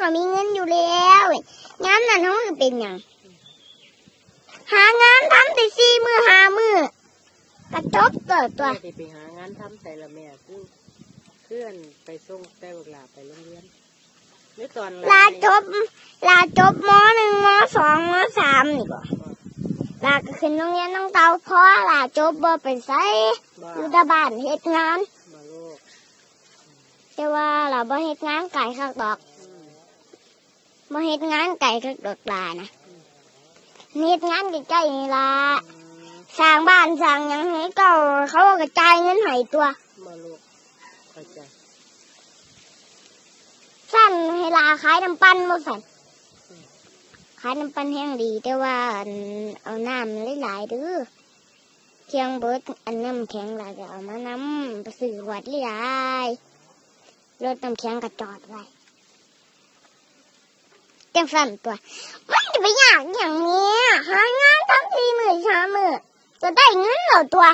ก็มีเงินอยู่แล้วงานนั้นเขาก็เป็นหยังหางานทำแต่สี่มือหามือกระจบเกิดตัวแม่ที่ไปหางานทำแต่ละแม่คือเพื่อนไปส่งแต่บักหลาไปโรงเรียนหรือตอนลาจบลาจบมหนึ่งมสองมสามนี่ก็ลาก็ขึ้นโรงเรียนน้องเตาเพราะว่าลาจบบ่เป็นไสบ่อยู่แต่บ้านเฮ็ดงานบ่ลูกแต่ว่าเราบ่เฮ็ดงานไก่คักดอกอื มบ่เฮ็ดงานไก่คักดอกลานะเฮ็ดงานใกล้ๆนี่ละสร้างบ้านสร้างหยังให้เก่าเขาก็จ่ายเงินให้ตัวบ่ลูกเข้าใจสั้นให้ลาขายน้ำปั้นบ่สั่นขายน้ำปั้นแห้งดีแต่ว่าอันเอาน้ำหลายๆเด้อเที่ยงเบิดอันน้ำแข็งหลายก็เอามาน้ำไปซื้อขวดหลายรถน้ำแข็งก็จอดไว้ จังสั่นตัว มันจะไปยากอย่างเนี้ยหางานทำสี่หมื่นสามหมื่นจะได้เงินเหรอตัว